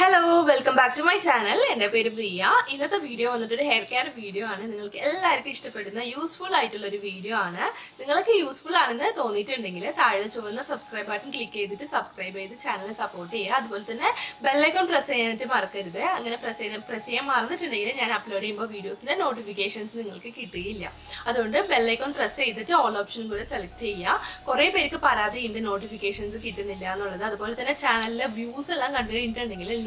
Hello welcome back to my channel എന്റെ പേര് പ്രിയ. ഇന്നത്തെ വീഡിയോ വന്നിട്ട് ഒരു ഹെയർ കെയർ വീഡിയോ ആണ്. നിങ്ങൾക്ക് എല്ലാവർക്കും ഇഷ്ടപ്പെടുന്ന യൂസ്ഫുൾ ആയിട്ടുള്ള ഒരു വീഡിയോ ആണ്. നിങ്ങൾക്ക് യൂസ്ഫുൾ ആണെന്ന് തോന്നിയിട്ടുണ്ടെങ്കിൽ താഴെ ചുവന്ന സബ്സ്ക്രൈബ് ബട്ടൺ ക്ലിക്ക് ചെയ്തിട്ട് സബ്സ്ക്രൈബ് ചെയ്ത് ചാനൽ സപ്പോർട്ട് ചെയ്യുക. അതുപോലെ തന്നെ ബെല്ലൈക്കൺ പ്രസ് ചെയ്യാനായിട്ട് മറക്കരുത്. അങ്ങനെ പ്രസ് ചെയ്ത് പ്രസ് ചെയ്യാൻ മറന്നിട്ടുണ്ടെങ്കിൽ ഞാൻ അപ്ലോഡ് ചെയ്യുമ്പോൾ വീഡിയോസിന്റെ നോട്ടിഫിക്കേഷൻസ് നിങ്ങൾക്ക് കിട്ടുകയില്ല. അതുകൊണ്ട് ബെല്ലൈക്കൺ പ്രസ് ചെയ്തിട്ട് ഓൾ ഓപ്ഷൻ കൂടെ സെലക്ട് ചെയ്യുക. കുറേ പേർക്ക് പരാതിയുണ്ട് നോട്ടിഫിക്കേഷൻസ് കിട്ടുന്നില്ല എന്നുള്ളത്. അതുപോലെ തന്നെ ചാനലിലെ വ്യൂസ് എല്ലാം കണ്ടു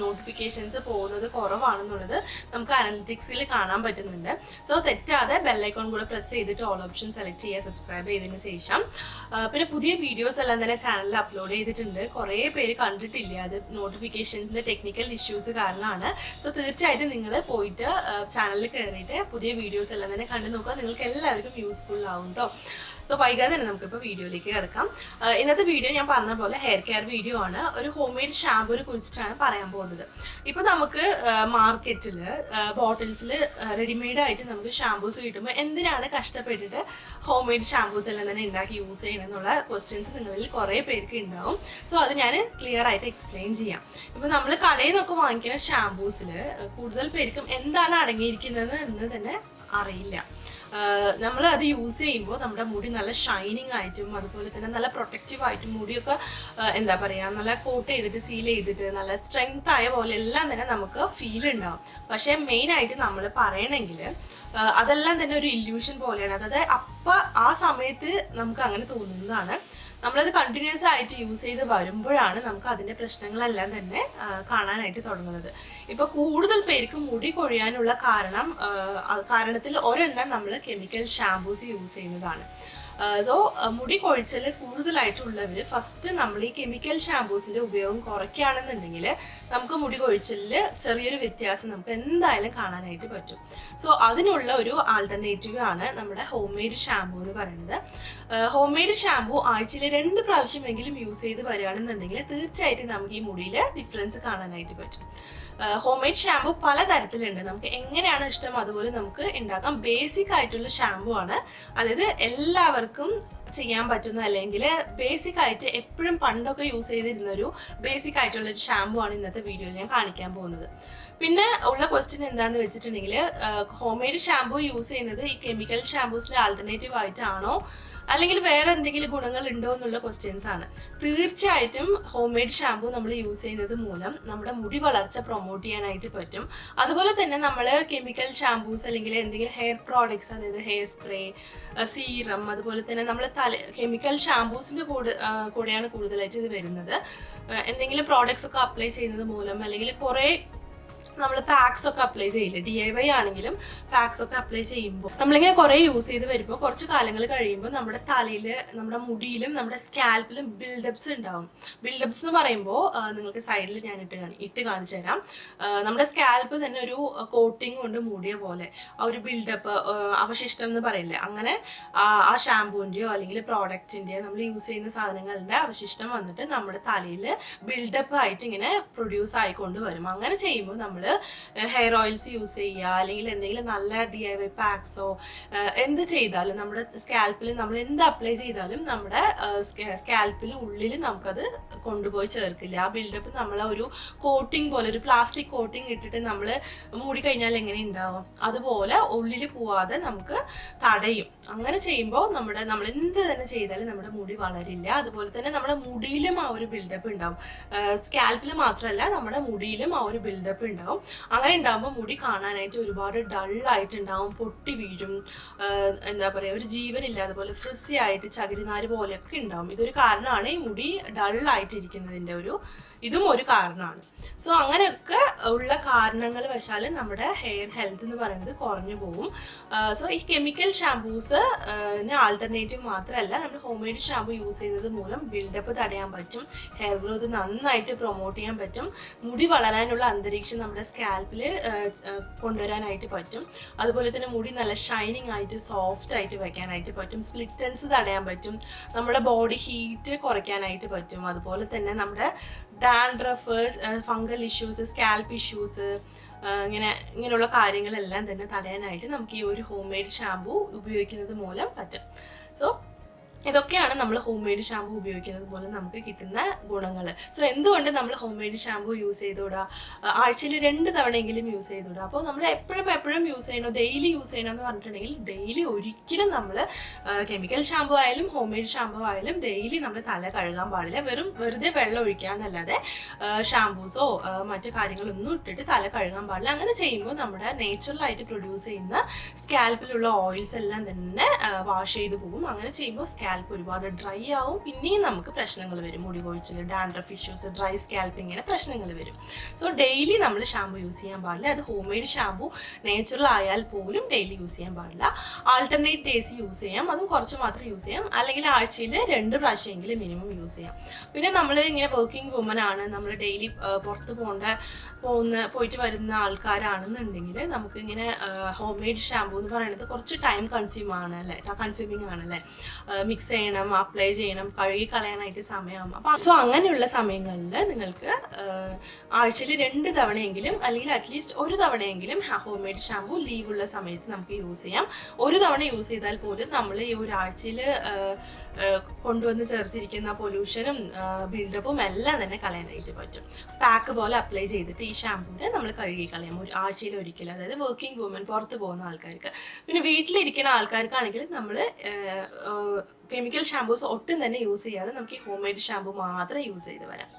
നോട്ടിഫിക്കേഷൻസ് പോകുന്നത് കുറവാണെന്നുള്ളത് നമുക്ക് അനലിറ്റിക്സിൽ കാണാൻ പറ്റുന്നുണ്ട്. സോ തെറ്റാതെ ബെല്ലൈക്കോൺ കൂടെ പ്രസ് ചെയ്തിട്ട് ഓൾ ഓപ്ഷൻ സെലക്ട് ചെയ്യുക സബ്സ്ക്രൈബ് ചെയ്തതിന് ശേഷം. പിന്നെ പുതിയ വീഡിയോസ് എല്ലാം തന്നെ ചാനലിൽ അപ്ലോഡ് ചെയ്തിട്ടുണ്ട്. കുറേ പേര് കണ്ടിട്ടില്ല. അത് നോട്ടിഫിക്കേഷൻസിന്റെ ടെക്നിക്കൽ ഇഷ്യൂസ് കാരണമാണ്. സോ തീർച്ചയായിട്ടും നിങ്ങൾ പോയിട്ട് ചാനലിൽ കയറിയിട്ട് പുതിയ വീഡിയോസ് എല്ലാം തന്നെ കണ്ടു നോക്കുക നിങ്ങൾക്ക് എല്ലാവർക്കും യൂസ്ഫുൾ ആവും കേട്ടോ സോ വൈകാതെ തന്നെ നമുക്കിപ്പോൾ വീഡിയോയിലേക്ക് കിടക്കാം. ഇന്നത്തെ വീഡിയോ ഞാൻ പറഞ്ഞ പോലെ ഹെയർ കെയർ വീഡിയോ ആണ്. ഒരു ഹോം മെയ്ഡ് ഷാമ്പൂനെ കുറിച്ചിട്ടാണ് പറയാൻ പോകുന്നത്. ഇപ്പോൾ നമുക്ക് മാർക്കറ്റിൽ ബോട്ടിൽസിൽ റെഡിമെയ്ഡ് ആയിട്ട് നമുക്ക് ഷാമ്പൂസ് കിട്ടുമ്പോൾ എന്തിനാണ് കഷ്ടപ്പെട്ടിട്ട് ഹോം മെയ്ഡ് ഷാമ്പൂസ് എല്ലാം തന്നെ ഉണ്ടാക്കി യൂസ് ചെയ്യണം എന്നുള്ള ക്വസ്റ്റ്യൻസ് നിങ്ങളിൽ കുറേ പേർക്ക് ഉണ്ടാവും. സോ അത് ഞാൻ ക്ലിയർ ആയിട്ട് എക്സ്പ്ലെയിൻ ചെയ്യാം. ഇപ്പോൾ നമ്മൾ കടയിൽ നിന്നൊക്കെ വാങ്ങിക്കുന്ന ഷാമ്പൂസിൽ കൂടുതൽ പേർക്കും എന്താണ് അടങ്ങിയിരിക്കുന്നത് എന്ന് തന്നെ അറിയില്ല. നമ്മൾ അത് യൂസ് ചെയ്യുമ്പോൾ നമ്മുടെ മുടി നല്ല ഷൈനിങ് ആയിട്ടും അതുപോലെ തന്നെ നല്ല പ്രൊട്ടക്റ്റീവ് ആയിട്ടും മുടിയൊക്കെ എന്താ പറയുക നല്ല കോട്ട് ചെയ്തിട്ട് സീൽ ചെയ്തിട്ട് നല്ല സ്ട്രെങ്ത് ആയ പോലെ എല്ലാം തന്നെ നമുക്ക് ഫീൽ ഉണ്ടാവും പക്ഷേ മെയിൻ ആയിട്ട് നമ്മൾ പറയണമെങ്കിൽ അതെല്ലാം തന്നെ ഒരു ഇല്യൂഷൻ പോലെയാണ്. അതായത് അപ്പം ആ സമയത്ത് നമുക്ക് അങ്ങനെ തോന്നുന്നതാണ്. നമ്മളത് കണ്ടിന്യൂസ് ആയിട്ട് യൂസ് ചെയ്ത് വരുമ്പോഴാണ് നമുക്ക് അതിന്റെ പ്രശ്നങ്ങളെല്ലാം തന്നെ കാണാനായിട്ട് തുടങ്ങുന്നത്. ഇപ്പൊ കൂടുതൽ പേർക്ക് മുടി കൊഴിയാനുള്ള കാരണം കാരണത്തിൽ ഒരെണ്ണം നമ്മൾ കെമിക്കൽ ഷാമ്പൂസ് യൂസ് ചെയ്യുന്നതാണ്. സോ മുടി കൊഴിച്ചൽ കൂടുതലായിട്ടുള്ളവർ ഫസ്റ്റ് നമ്മൾ ഈ കെമിക്കൽ ഷാമ്പൂസിന്റെ ഉപയോഗം കുറയ്ക്കുകയാണെന്നുണ്ടെങ്കിൽ നമുക്ക് മുടി കൊഴിച്ചലിൽ ചെറിയൊരു വ്യത്യാസം നമുക്ക് എന്തായാലും കാണാനായിട്ട് പറ്റും. സോ അതിനുള്ള ഒരു ആൾട്ടർനേറ്റീവ് ആണ് നമ്മുടെ ഹോം മെയ്ഡ് ഷാമ്പൂ എന്ന് പറയുന്നത്. ഹോം മെയ്ഡ് ഷാമ്പൂ ആഴ്ചയിൽ രണ്ട് പ്രാവശ്യമെങ്കിലും യൂസ് ചെയ്ത് വരികയാണെന്നുണ്ടെങ്കിൽ തീർച്ചയായിട്ടും നമുക്ക് ഈ മുടിയിൽ ഡിഫറൻസ് കാണാനായിട്ട് പറ്റും. ഹോം മെയ്ഡ് ഷാമ്പു പലതരത്തിലുണ്ട്. നമുക്ക് എങ്ങനെയാണ് ഇഷ്ടം അതുപോലെ നമുക്ക് ഉണ്ടാക്കാം. ബേസിക് ആയിട്ടുള്ള ഷാമ്പു ആണ്. അതായത് എല്ലാവർക്കും ചെയ്യാൻ പറ്റുന്ന അല്ലെങ്കിൽ ബേസിക് ആയിട്ട് എപ്പോഴും പണ്ടൊക്കെ യൂസ് ചെയ്തിരുന്ന ഒരു ബേസിക് ആയിട്ടുള്ള ഒരു ഷാമ്പു ആണ് ഇന്നത്തെ വീഡിയോയിൽ ഞാൻ കാണിക്കാൻ പോകുന്നത്. പിന്നെ ഉള്ള ക്വസ്റ്റ്യൻ എന്താണെന്ന് വെച്ചിട്ടുണ്ടെങ്കിൽ ഹോം മെയ്ഡ് ഷാമ്പു യൂസ് ചെയ്യുന്നത് ഈ കെമിക്കൽ ഷാമ്പൂസിന് ആൾട്ടർനേറ്റീവ് ആയിട്ടാണോ അല്ലെങ്കിൽ വേറെ എന്തെങ്കിലും ഗുണങ്ങൾ ഉണ്ടോ എന്നുള്ള ക്വസ്റ്റ്യൻസ് ആണ്. തീർച്ചയായിട്ടും ഹോം മെയ്ഡ് ഷാമ്പു നമ്മൾ യൂസ് ചെയ്യുന്നത് മൂലം നമ്മുടെ മുടി വളർച്ച പ്രൊമോട്ട് ചെയ്യാനായിട്ട് പറ്റും. അതുപോലെ തന്നെ നമ്മൾ കെമിക്കൽ ഷാമ്പൂസ് അല്ലെങ്കിൽ എന്തെങ്കിലും ഹെയർ പ്രോഡക്ട്സ് അതായത് ഹെയർ സ്പ്രേ സീറം അതുപോലെ തന്നെ നമ്മൾ തല കെമിക്കൽ ഷാമ്പൂസിന്റെ കൂടെ കൂടെയാണ് കൂടുതലായിട്ട് ഇത് വരുന്നത്. എന്തെങ്കിലും പ്രോഡക്ട്സ് ഒക്കെ അപ്ലൈ ചെയ്യുന്നത് മൂലം അല്ലെങ്കിൽ കുറേ നമ്മൾ പാക്സ് ഒക്കെ അപ്ലൈ ചെയ്യില്ല? ഡി ഐ വൈ ആണെങ്കിലും പാക്സ് ഒക്കെ അപ്ലൈ ചെയ്യുമ്പോൾ നമ്മളിങ്ങനെ കുറേ യൂസ് ചെയ്ത് വരുമ്പോൾ കുറച്ച് കാലങ്ങൾ കഴിയുമ്പോൾ നമ്മുടെ തലയിൽ നമ്മുടെ മുടിയിലും നമ്മുടെ സ്കാൽപ്പിലും ബിൽഡപ്സ് ഉണ്ടാവും. ബിൽഡപ്സ് എന്ന് പറയുമ്പോൾ നിങ്ങൾക്ക് സൈഡിൽ ഞാൻ ഇട്ട് ഇട്ട് കാണിച്ചു തരാം. നമ്മുടെ സ്കാൽപ്പ് തന്നെ ഒരു കോട്ടിങ് കൊണ്ട് മൂടിയ പോലെ ആ ഒരു ബിൽഡപ്പ് അവശിഷ്ടം എന്ന് പറയില്ലേ? അങ്ങനെ ആ ആ ഷാമ്പൂവിന്റെയോ അല്ലെങ്കിൽ പ്രോഡക്റ്റിന്റെയോ നമ്മൾ യൂസ് ചെയ്യുന്ന സാധനങ്ങളുടെ അവശിഷ്ടം വന്നിട്ട് നമ്മുടെ തലയിൽ ബിൽഡപ്പ് ആയിട്ട് ഇങ്ങനെ പ്രൊഡ്യൂസ് ആയിക്കൊണ്ട് വരും. അങ്ങനെ ചെയ്യുമ്പോൾ നമ്മൾ ഹെയർ ഓയിൽസ് യൂസ് ചെയ്യുക അല്ലെങ്കിൽ എന്തെങ്കിലും നല്ല ഡി ഐ വൈ പാക്സോ എന്ത് ചെയ്താലും നമ്മുടെ സ്കാൽപ്പിൽ നമ്മൾ എന്ത് അപ്ലൈ ചെയ്താലും നമ്മുടെ സ്കാൽപ്പിൽ ഉള്ളിൽ നമുക്കത് കൊണ്ടുപോയി ചേർക്കില്ല. ആ ബിൽഡപ്പ് നമ്മളെ ഒരു കോട്ടിംഗ് പോലെ ഒരു പ്ലാസ്റ്റിക് കോട്ടിംഗ് ഇട്ടിട്ട് നമ്മൾ മൂടി കഴിഞ്ഞാൽ എങ്ങനെ ഉണ്ടാവും അതുപോലെ ഉള്ളിൽ പോവാതെ നമുക്ക് തടയും. അങ്ങനെ ചെയ്യുമ്പോൾ നമ്മുടെ നമ്മൾ എന്ത് തന്നെ ചെയ്താലും നമ്മുടെ മുടി വളരില്ല. അതുപോലെ തന്നെ നമ്മുടെ മുടിയിലും ആ ഒരു ബിൽഡപ്പ് ഉണ്ടാവും സ്കാൽപ്പിൽ മാത്രമല്ല നമ്മുടെ മുടിയിലും ആ ഒരു ബിൽഡപ്പ് ഉണ്ടാവും അങ്ങനെ ഉണ്ടാകുമ്പോൾ മുടി കാണാനായിട്ട് ഒരുപാട് ഡള്ളായിട്ടുണ്ടാവും പൊട്ടി വീഴും. എന്താ പറയുക ഒരു ജീവനില്ലാതെ പോലെ ഫ്രിസി ആയിട്ട് ചകിരിനാര് പോലെയൊക്കെ ഉണ്ടാവും. ഇതൊരു കാരണമാണ് ഈ മുടി ഡള്ളായിട്ടിരിക്കുന്നതിന്റെ ഒരു ഇതും ഒരു കാരണമാണ്. സോ അങ്ങനെയൊക്കെ ഉള്ള കാരണങ്ങൾ വെച്ചാൽ നമ്മുടെ ഹെയർ ഹെൽത്ത് എന്ന് പറയുന്നത് കുറഞ്ഞു പോകും സോ ഈ കെമിക്കൽ ഷാമ്പൂസ് ആൾട്ടർനേറ്റീവ് മാത്രമല്ല നമ്മൾ ഹോം മെയ്ഡ് ഷാമ്പു യൂസ് ചെയ്യുന്നത് മൂലം ബിൽഡപ്പ് തടയാൻ പറ്റും ഹെയർ ഗ്രോത്ത് നന്നായിട്ട് പ്രൊമോട്ട് ചെയ്യാൻ പറ്റും മുടി വളരാനുള്ള അന്തരീക്ഷം നമ്മുടെ സ്കാൽപ്പിൽ കൊണ്ടുവരാനായിട്ട് പറ്റും. അതുപോലെ തന്നെ മുടി നല്ല ഷൈനിങ് ആയിട്ട് സോഫ്റ്റ് ആയിട്ട് വെക്കാനായിട്ട് പറ്റും സ്പ്ലിറ്റൻസ് തടയാൻ പറ്റും നമ്മുടെ ബോഡി ഹീറ്റ് കുറയ്ക്കാനായിട്ട് പറ്റും. അതുപോലെ തന്നെ നമ്മുടെ dandruff fungal issues scalp issues ഇങ്ങനെ ഇങ്ങനെയുള്ള കാര്യങ്ങളെല്ലാം തന്നെ തടയാനായിട്ട് നമുക്ക് ഈ ഒരു ഹോം മെയ്ഡ് ഷാമ്പു ഉപയോഗിക്കുന്നത് മൂലം പറ്റും. സോ ഇതൊക്കെയാണ് നമ്മൾ ഹോം മെയ്ഡ് ഷാമ്പു ഉപയോഗിക്കുന്നത് പോലെ നമുക്ക് കിട്ടുന്ന ഗുണങ്ങൾ സോ എന്തുകൊണ്ട് നമ്മൾ ഹോം മെയ്ഡ് ഷാമ്പു യൂസ് ചെയ്തുകൂടാ ആഴ്ചയിൽ രണ്ട് തവണയെങ്കിലും യൂസ് ചെയ്തുകൂടാ? അപ്പോൾ നമ്മൾ എപ്പോഴും എപ്പോഴും യൂസ് ചെയ്യണോ? ഡെയിലി യൂസ് ചെയ്യണമെന്ന് പറഞ്ഞിട്ടുണ്ടെങ്കിൽ ഡെയിലി ഒരിക്കലും നമ്മൾ കെമിക്കൽ ഷാമ്പു ആയാലും ഹോം മെയ്ഡ് ഷാമ്പു ആയാലും ഡെയിലി നമ്മൾ തല കഴുകാൻ പാടില്ല. വെറും വെറുതെ വെള്ളം ഒഴിക്കാന്നല്ലാതെ ഷാമ്പൂസോ മറ്റു കാര്യങ്ങളൊന്നും ഇട്ടിട്ട് തല കഴുകാൻ പാടില്ല. അങ്ങനെ ചെയ്യുമ്പോൾ നമ്മുടെ നേച്ചുറലായിട്ട് പ്രൊഡ്യൂസ് ചെയ്യുന്ന സ്കാൽപ്പിലുള്ള ഓയിൽസ് എല്ലാം തന്നെ വാഷ് ചെയ്ത് പോകും. അങ്ങനെ ചെയ്യുമ്പോൾ സ്കാൽപ്പ് ഒരുപാട് ഡ്രൈ ആവും. പിന്നെയും നമുക്ക് പ്രശ്നങ്ങൾ വരും. മുടി കൊഴിച്ചിൽ ഡാൻഡ്രഫ് ഇഷ്യൂസ് ഡ്രൈ സ്കാൽപ്പ് ഇങ്ങനെ പ്രശ്നങ്ങൾ വരും. സോ ഡെയിലി നമ്മൾ ഷാമ്പു യൂസ് ചെയ്യാൻ പാടില്ല. അത് ഹോം മെയ്ഡ് ഷാമ്പു നേച്ചുറൽ ആയാൽ പോലും ഡെയിലി യൂസ് ചെയ്യാൻ പാടില്ല. ആൾട്ടർനേറ്റ് ഡേയ്സ് യൂസ് ചെയ്യാം. അതും കുറച്ച് മാത്രം യൂസ് ചെയ്യാം. അല്ലെങ്കിൽ ആഴ്ചയിൽ രണ്ട് പ്രാവശ്യമെങ്കിലും മിനിമം യൂസ് ചെയ്യാം. പിന്നെ നമ്മൾ ഇങ്ങനെ വർക്കിംഗ് വുമൻ ആണ്. നമ്മൾ ഡെയിലി പുറത്ത് പോകേണ്ട പോകുന്ന പോയിട്ട് വരുന്ന ആൾക്കാരാണെന്നുണ്ടെങ്കിൽ നമുക്ക് ഇങ്ങനെ ഹോം മെയ്ഡ് ഷാമ്പു എന്ന് പറയുന്നത് കുറച്ച് ടൈം കൺസ്യൂം ആണ് അല്ലേ? കൺസ്യൂമിങ് ആണല്ലേ മിക്സ് ചെയ്യണം അപ്ലൈ ചെയ്യണം കഴുകി കളയാനായിട്ട് സമയമാകും. അപ്പം സോ അങ്ങനെയുള്ള സമയങ്ങളിൽ നിങ്ങൾക്ക് ആഴ്ചയിൽ രണ്ട് തവണയെങ്കിലും അല്ലെങ്കിൽ അറ്റ്ലീസ്റ്റ് ഒരു തവണയെങ്കിലും ഹോം മെയ്ഡ് ഷാമ്പു ലീവുള്ള സമയത്ത് നമുക്ക് യൂസ് ചെയ്യാം. ഒരു തവണ യൂസ് ചെയ്താൽ പോലും നമ്മൾ ഈ ഒരാഴ്ചയിൽ കൊണ്ടുവന്ന് ചേർത്തിരിക്കുന്ന പൊല്യൂഷനും ബിൽഡപ്പും എല്ലാം തന്നെ കളയാനായിട്ട് പറ്റും. പാക്ക് പോലെ അപ്ലൈ ചെയ്തിട്ട് ഈ ഷാമ്പൂവിനെ നമ്മൾ കഴുകി കളയാം. ഒരു ആഴ്ചയിൽ ഒരിക്കൽ. അതായത് വർക്കിംഗ് വുമൻ പുറത്ത് പോകുന്ന ആൾക്കാർക്ക്. പിന്നെ വീട്ടിലിരിക്കുന്ന ആൾക്കാർക്കാണെങ്കിൽ നമ്മൾ കെമിക്കൽ ഷാമ്പൂസ് ഒട്ടും തന്നെ യൂസ് ചെയ്യാതെ നമുക്ക് ഈ ഹോം മെയ്ഡ് ഷാമ്പൂ മാത്രം യൂസ് ചെയ്ത് വരാം.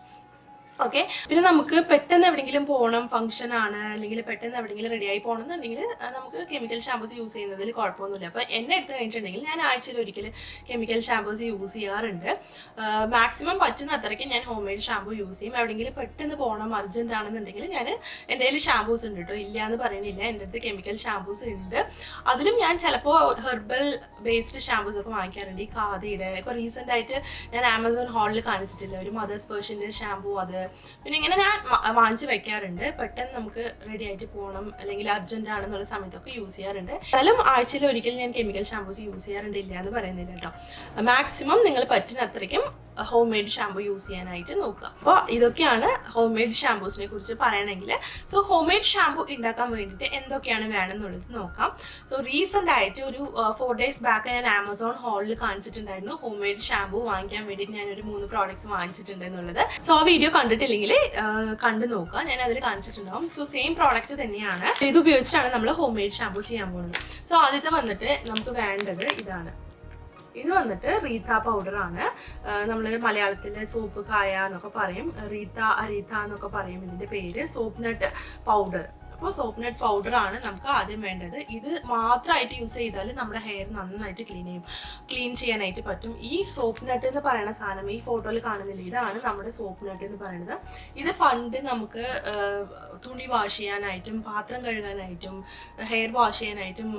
ഓക്കെ പിന്നെ നമുക്ക് പെട്ടെന്ന് എവിടെയെങ്കിലും പോകണം ഫംഗ്ഷൻ ആണ് അല്ലെങ്കിൽ പെട്ടെന്ന് എവിടെയെങ്കിലും റെഡിയായി പോകണം എന്നുണ്ടെങ്കിൽ നമുക്ക് കെമിക്കൽ ഷാമ്പൂസ് യൂസ് ചെയ്യുന്നതിൽ കുഴപ്പമൊന്നുമില്ല. അപ്പോൾ എന്നെ എടുത്ത് കഴിഞ്ഞിട്ടുണ്ടെങ്കിൽ ഞാൻ ആഴ്ചയിൽ ഒരിക്കൽ കെമിക്കൽ ഷാമ്പൂസ് യൂസ് ചെയ്യാറുണ്ട്. മാക്സിമം പറ്റുന്ന അത്രയ്ക്ക് ഞാൻ ഹോം മെയ്ഡ് ഷാമ്പൂ യൂസ് ചെയ്യും. എവിടെയെങ്കിലും പെട്ടെന്ന് പോകണം അർജന്റ് ആണെന്നുണ്ടെങ്കിൽ ഞാൻ എന്റെ കയ്യിൽ ഷാമ്പൂസ് ഉണ്ട് കേട്ടോ. ഇല്ല എന്ന് പറയുന്നില്ല. എന്റെ അടുത്ത് കെമിക്കൽ ഷാമ്പൂസ് ഉണ്ട്. അതിലും ഞാൻ ചിലപ്പോൾ ഹെർബൽ ബേസ്ഡ് ഷാമ്പൂസ് ഒക്കെ വാങ്ങിക്കാറുണ്ട്. ഈ ഖാദിയുടെ. ഇപ്പോൾ റീസെന്റ് ആയിട്ട് ഞാൻ ആമസോൺ ഹാളിൽ കാണിച്ചിട്ടില്ല. ഒരു മദേഴ്സ് പേഴ്സിന്റെ ഷാമ്പൂ അത് പിന്നെ ഇങ്ങനെ ഞാൻ വാങ്ങിച്ച് വെക്കാറുണ്ട്. പെട്ടെന്ന് നമുക്ക് റെഡി ആയിട്ട് പോകണം. അല്ലെങ്കിൽ അർജന്റ് ആണെന്നുള്ള സമയത്തൊക്കെ യൂസ് ചെയ്യാറുണ്ട്. എന്നാലും ആഴ്ചയിൽ ഒരിക്കലും ഞാൻ കെമിക്കൽ ഷാമ്പൂസ് യൂസ് ചെയ്യാറുണ്ട്. ഇല്ല എന്ന് പറയുന്നില്ല കേട്ടോ. മാക്സിമം നിങ്ങൾ പറ്റുന്ന അത്രയ്ക്കും ഹോം മെയ്ഡ് ഷാമ്പു യൂസ് ചെയ്യാനായിട്ട് നോക്കുക. അപ്പോൾ ഇതൊക്കെയാണ് ഹോം മെയ്ഡ് ഷാമ്പൂസിനെ കുറിച്ച് പറയണമെങ്കിൽ. സോ ഹോം മെയ്ഡ് ഷാമ്പു ഉണ്ടാക്കാൻ വേണ്ടിയിട്ട് എന്തൊക്കെയാണ് വേണമെന്നുള്ളത് നോക്കാം. സോ റീസെന്റ് ആയിട്ട് ഒരു ഫോർ ഡേയ്സ് ബാക്ക് ഞാൻ ആമസോൺ ഹാളിൽ കാണിച്ചിട്ടുണ്ടായിരുന്നു. ഹോം മെയ്ഡ് ഷാമ്പു വാങ്ങിക്കാൻ വേണ്ടിയിട്ട് ഞാൻ ഒരു മൂന്ന് പ്രോഡക്റ്റ്സ് വാങ്ങിച്ചിട്ടുണ്ട് എന്നുള്ളത് സോ ആ വീഡിയോ കണ്ടിട്ടില്ലെങ്കിൽ കണ്ടു നോക്കുക. ഞാൻ അതിൽ കാണിച്ചിട്ടുണ്ടാവും. സോ സെയിം പ്രോഡക്റ്റ് തന്നെയാണ്. ഇത് ഉപയോഗിച്ചിട്ടാണ് നമ്മൾ ഹോം മെയ്ഡ് ഷാമ്പു ചെയ്യാൻ പോകുന്നത്. സോ ആദ്യത്തെ വന്നിട്ട് നമുക്ക് വേണ്ടത് ഇതാണ്. ഇത് വന്നിട്ട് റീത്ത പൗഡർ ആണ്. നമ്മൾ മലയാളത്തിൽ സോപ്പ് കായ എന്നൊക്കെ പറയും. റീത്ത അരീത്ത എന്നൊക്കെ പറയും ഇതിന്റെ പേര്. സോപ്പ് നട്ട് പൗഡർ അപ്പോൾ സോപ്പ് നെറ്റ് പൗഡർ ആണ് നമുക്ക് ആദ്യം വേണ്ടത്. ഇത് മാത്രമായിട്ട് യൂസ് ചെയ്താൽ നമ്മുടെ ഹെയർ നന്നായിട്ട് ക്ലീൻ ചെയ്യും. ക്ലീൻ ചെയ്യാനായിട്ട് പറ്റും. ഈ സോപ്പ് നെറ്റ് എന്ന് പറയുന്ന സാധനം ഈ ഫോട്ടോയിൽ കാണുന്നില്ല? ഇതാണ് നമ്മുടെ സോപ്പ് നെറ്റ് എന്ന് പറയുന്നത് ഇത് പണ്ട് നമുക്ക് തുണി വാഷ് ചെയ്യാനായിട്ടും പാത്രം കഴുകാനായിട്ടും ഹെയർ വാഷ് ചെയ്യാനായിട്ടും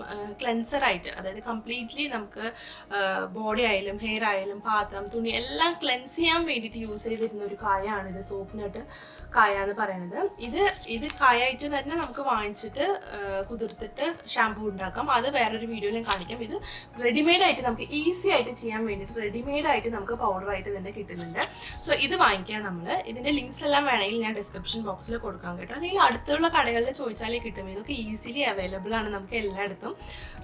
ക്ലെൻസർ ആയിട്ട് അതായത് കംപ്ലീറ്റ്ലി നമുക്ക് ബോഡി ആയാലും ഹെയർ ആയാലും പാത്രം തുണി എല്ലാം ക്ലെൻസ് ചെയ്യാൻ വേണ്ടിയിട്ട് യൂസ് ചെയ്തിരുന്ന ഒരു കായാണ് ഇത് സോപ്പ് നട്ട് കായ എന്ന് പറയുന്നത് ഇത് ഇത് കായ ആയിട്ട് തന്നെ നമുക്ക് വാങ്ങിച്ചിട്ട് കുതിർത്തിട്ട് ഷാമ്പു ഉണ്ടാക്കാം. അത് വേറൊരു വീഡിയോയിൽ കാണിക്കാം. ഇത് റെഡിമെയ്ഡ് ആയിട്ട് നമുക്ക് ഈസി ആയിട്ട് ചെയ്യാൻ വേണ്ടിയിട്ട് റെഡിമെയ്ഡ് ആയിട്ട് നമുക്ക് പൗഡറായിട്ട് തന്നെ കിട്ടുന്നുണ്ട്. സോ ഇത് വാങ്ങിക്കാം നമ്മൾ ഇതിന്റെ ലിങ്ക്സ് എല്ലാം വേണമെങ്കിൽ ഞാൻ ഡിസ്ക്രിപ്ഷൻ ബോക്സിൽ കൊടുക്കാൻ കേട്ടോ. അല്ലെങ്കിൽ അടുത്തുള്ള കടകളിൽ ചോദിച്ചാലേ കിട്ടും. ഇതൊക്കെ ഈസിലി അവൈലബിൾ ആണ് നമുക്ക് എല്ലായിടത്തും.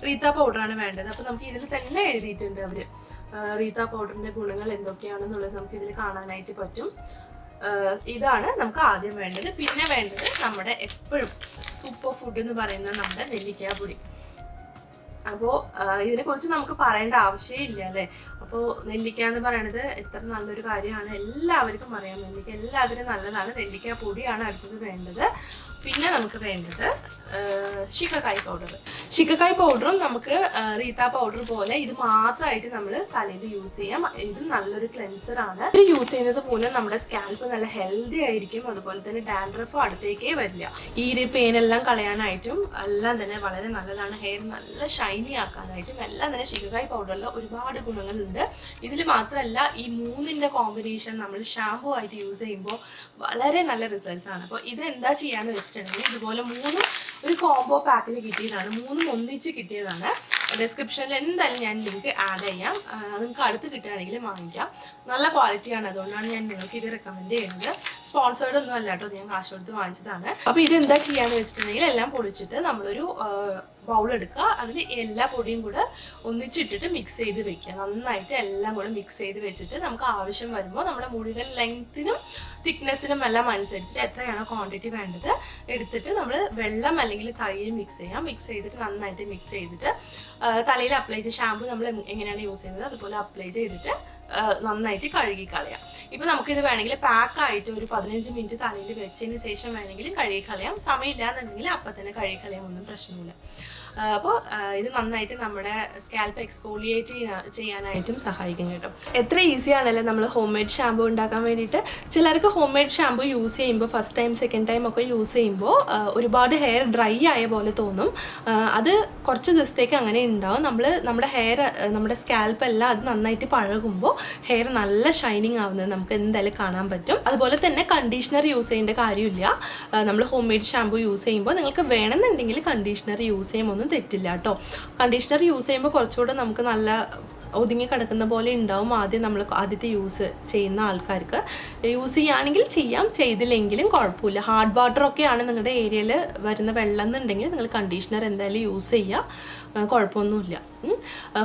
റീത്ത പൗഡറാണ് വേണ്ടത്. അപ്പോൾ നമുക്ക് ഇതിൽ തന്നെ എഴുതിയിട്ടുണ്ട് അവർ റീത്ത പൗഡറിന്റെ ഗുണങ്ങൾ എന്തൊക്കെയാണെന്നുള്ളത് നമുക്ക് ഇതിൽ കാണാനായിട്ട് പറ്റും. ഇതാണ് നമുക്ക് ആദ്യം വേണ്ടത്. പിന്നെ വേണ്ടത് നമ്മുടെ എപ്പോഴും സൂപ്പർ ഫുഡ് എന്ന് പറയുന്ന നമ്മുടെ നെല്ലിക്കാ പൊടി അപ്പോൾ ഇതിനെ കുറിച്ച് നമുക്ക് പറയേണ്ട ആവശ്യമില്ല അല്ലേ? അപ്പോൾ നെല്ലിക്ക എന്ന് പറയുന്നത് എത്ര നല്ലൊരു കാര്യമാണ്. എല്ലാവർക്കും അറിയാം. നെല്ലിക്ക എല്ലാത്തിനും നല്ലതാണ്. നെല്ലിക്ക പൊടിയാണ് അടുത്തത് വേണ്ടത്. പിന്നെ നമുക്ക് വേണ്ടത് ശിക്കക്കായ് പൗഡർ ശിക്കക്കായ് പൗഡറും നമുക്ക് റീത്ത പൗഡർ പോലെ ഇത് മാത്രമായിട്ട് നമ്മൾ തലയിൽ യൂസ് ചെയ്യാം. ഇത് നല്ലൊരു ക്ലെൻസർ ആണ്. ഇത് യൂസ് ചെയ്യുന്നത് മൂലം നമ്മുടെ സ്കാൽപ്പ് നല്ല ഹെൽത്തി ആയിരിക്കും. അതുപോലെ തന്നെ ഡാൻഡ്രഫ് അടുത്തേക്കേ വരില്ല. ഈ ഒരു പെയിനെല്ലാം കളയാനായിട്ടും എല്ലാം തന്നെ വളരെ നല്ലതാണ്. ഹെയർ നല്ല ഷൈനി ആക്കാനായിട്ടും എല്ലാം തന്നെ ശിക്കക്കായ് പൗഡറിൽ ഒരുപാട് ഗുണങ്ങളുണ്ട്. ഇതിൽ മാത്രമല്ല ഈ മൂന്നിന്റെ കോമ്പിനേഷൻ നമ്മൾ ഷാമ്പു ആയിട്ട് യൂസ് ചെയ്യുമ്പോൾ വളരെ നല്ല റിസൾട്ട്സ് ആണ്. അപ്പോൾ ഇത് എന്താ ചെയ്യാന്ന് വെച്ചിട്ടുണ്ടെങ്കിൽ ഇതുപോലെ മൂന്ന് ഒരു കോംബോ പാക്കിൽ കിട്ടിയതാണ്. മൂന്നും ഒന്നിച്ച് കിട്ടിയതാണ്. ഡിസ്ക്രിപ്ഷനിൽ എന്തായാലും ഞാൻ ലിങ്ക് ആഡ് ചെയ്യാം. നിങ്ങൾക്ക് അടുത്ത് കിട്ടുകയാണെങ്കിൽ വാങ്ങിക്കാം. നല്ല ക്വാളിറ്റിയാണ് അതുകൊണ്ടാണ് ഞാൻ നിങ്ങൾക്ക് ഇത് റെക്കമെൻഡ് ചെയ്യുന്നത്. സ്പോൺസേർഡ് ഒന്നും അല്ല കേട്ടോ. ഞാൻ കാശ് കൊടുത്ത് വാങ്ങിച്ചതാണ്. അപ്പോൾ ഇത് എന്താ ചെയ്യാന്ന് വെച്ചിട്ടുണ്ടെങ്കിൽ എല്ലാം പൊളിച്ചിട്ട് നമ്മളൊരു ബൗൾ എടുക്കുക അതിൽ എല്ലാ പൊടിയും കൂടെ ഒന്നിച്ചിട്ടിട്ട് മിക്സ് ചെയ്ത് വെക്കുക. നന്നായിട്ട് എല്ലാം കൂടെ മിക്സ് ചെയ്ത് വെച്ചിട്ട് നമുക്ക് ആവശ്യം വരുമ്പോൾ നമ്മുടെ മുടിയുടെ ലെങ്ത്തിനും തിക്നെസ്സിനും എല്ലാം അനുസരിച്ചിട്ട് എത്രയാണോ ക്വാണ്ടിറ്റി വേണ്ടത് എടുത്തിട്ട് നമ്മൾ വെള്ളം അല്ലെങ്കിൽ തൈര് മിക്സ് ചെയ്യാം. മിക്സ് ചെയ്തിട്ട് നന്നായിട്ട് മിക്സ് ചെയ്തിട്ട് തലയിൽ അപ്ലൈ ചെയ്ത് ഷാമ്പു നമ്മൾ എങ്ങനെയാണ് യൂസ് ചെയ്യുന്നത്? അതുപോലെ അപ്ലൈ ചെയ്തിട്ട് നന്നായിട്ട് കഴുകി കളയാം. ഇപ്പൊ നമുക്കിത് വേണമെങ്കിൽ പാക്കായിട്ട് ഒരു പതിനഞ്ച് മിനിറ്റ് തലയിൽ വെച്ചതിന് ശേഷം വേണമെങ്കിൽ കഴുകി കളയാം. സമയമില്ല എന്നുണ്ടെങ്കിൽ അപ്പം തന്നെ കഴുകി കളയാം ഒന്നും പ്രശ്നമില്ല. അപ്പോൾ ഇത് നന്നായിട്ട് നമ്മുടെ സ്കാൽപ്പ് എക്സ്ഫോളിയേറ്റ് ചെയ്യാനായിട്ടും സഹായിക്കും കേട്ടോ. എത്ര ഈസി ആണല്ലേ നമ്മൾ ഹോം മെയ്ഡ് ഷാമ്പു ഉണ്ടാക്കാൻ വേണ്ടിയിട്ട്. ചിലർക്ക് ഹോം മെയ്ഡ് ഷാമ്പു യൂസ് ചെയ്യുമ്പോൾ ഫസ്റ്റ് ടൈം സെക്കൻഡ് ടൈം ഒക്കെ യൂസ് ചെയ്യുമ്പോൾ ഒരുപാട് ഹെയർ ഡ്രൈ ആയ പോലെ തോന്നും. അത് കുറച്ച് ദിവസത്തേക്ക് അങ്ങനെ ഉണ്ടാവും. നമ്മൾ നമ്മുടെ ഹെയർ നമ്മുടെ സ്കാൽപ്പ് എല്ലാം അത് നന്നായിട്ട് പഴകുമ്പോൾ ഹെയർ നല്ല ഷൈനിങ് ആവുന്നത് നമുക്ക് എന്തായാലും കാണാൻ പറ്റും. അതുപോലെ തന്നെ കണ്ടീഷണർ യൂസ് ചെയ്യേണ്ട കാര്യമില്ല. നമ്മൾ ഹോം മെയ്ഡ് ഷാമ്പു യൂസ് ചെയ്യുമ്പോൾ നിങ്ങൾക്ക് വേണമെന്നുണ്ടെങ്കിൽ കണ്ടീഷണർ യൂസ് ചെയ്യുമ്പോൾ ഒന്നും തെറ്റില്ല കേട്ടോ. കണ്ടീഷണർ യൂസ് ചെയ്യുമ്പോൾ കുറച്ചുകൂടെ നമുക്ക് നല്ല ഒതുങ്ങി കിടക്കുന്ന പോലെ ഉണ്ടാവും ആദ്യം നമ്മൾ ആദ്യത്തെ യൂസ് ചെയ്യുന്ന ആൾക്കാർക്ക്. യൂസ് ചെയ്യുകയാണെങ്കിൽ ചെയ്യാം ചെയ്തില്ലെങ്കിലും കുഴപ്പമില്ല. ഹാർഡ് വാട്ടർ ഒക്കെയാണ് നിങ്ങളുടെ ഏരിയയിൽ വരുന്ന വെള്ളം എന്നുണ്ടെങ്കിൽ നിങ്ങൾ കണ്ടീഷണർ എന്തായാലും യൂസ് ചെയ്യുക കുഴപ്പമൊന്നുമില്ല.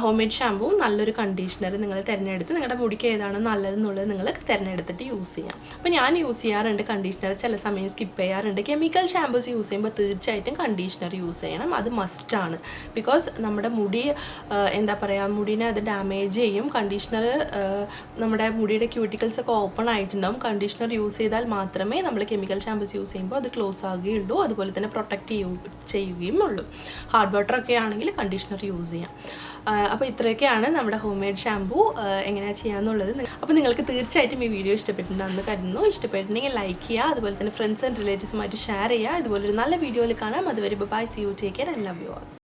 ഹോം മെയ്ഡ് ഷാമ്പൂ നല്ലൊരു കണ്ടീഷണർ നിങ്ങൾ തിരഞ്ഞെടുത്ത് നിങ്ങളുടെ മുടിക്ക് ഏതാണ് നല്ലതെന്നുള്ളത് നിങ്ങൾ തിരഞ്ഞെടുത്തിട്ട് യൂസ് ചെയ്യാം. അപ്പോൾ ഞാൻ യൂസ് ചെയ്യാറുണ്ട് കണ്ടീഷണർ ചില സമയം സ്കിപ്പ് ചെയ്യാറുണ്ട്. കെമിക്കൽ ഷാമ്പൂസ് യൂസ് ചെയ്യുമ്പോൾ തീർച്ചയായിട്ടും കണ്ടീഷണർ യൂസ് ചെയ്യണം. അത് മസ്റ്റാണ് ബിക്കോസ് നമ്മുടെ മുടി എന്താ പറയുക മുടിനെ അത് ഡാമേജ് ചെയ്യും. കണ്ടീഷണർ നമ്മുടെ മുടിയുടെ ക്യൂട്ടിക്കൽസ് ഒക്കെ ഓപ്പൺ ആയിട്ടുണ്ടാവും. കണ്ടീഷണർ യൂസ് ചെയ്താൽ മാത്രമേ നമ്മൾ കെമിക്കൽ ഷാമ്പൂസ് യൂസ് ചെയ്യുമ്പോൾ അത് ക്ലോസ് ആകുകയുള്ളൂ. അതുപോലെ തന്നെ പ്രൊട്ടക്റ്റ് ചെയ്യൂ ചെയ്യുകയും ഉള്ളൂ ഹാർഡ് വാട്ടർ ഒക്കെ ആണെങ്കിൽ കണ്ടീഷണർ യൂസ് ചെയ്യാം. അപ്പോൾ ഇത്രയൊക്കെയാണ് നമ്മുടെ ഹോം മെയ്ഡ് ഷാമ്പൂ എങ്ങനെയാണ് ചെയ്യാമെന്നുള്ളത് അപ്പോൾ നിങ്ങൾക്ക് തീർച്ചയായിട്ടും ഈ വീഡിയോ ഇഷ്ടപ്പെട്ടിട്ടുണ്ടെന്ന് കരുതുന്നു. ഇഷ്ടപ്പെട്ടിട്ടുണ്ടെങ്കിൽ ലൈക്ക് ചെയ്യുക അതുപോലെ തന്നെ ഫ്രണ്ട്സ് ആൻഡ് റിലേറ്റീവ്സുമായിട്ട് ഷെയർ ചെയ്യുക. ഇതുപോലൊരു നല്ല വീഡിയോയിൽ കാണാം. അതുവരെ bye see you take care and love you all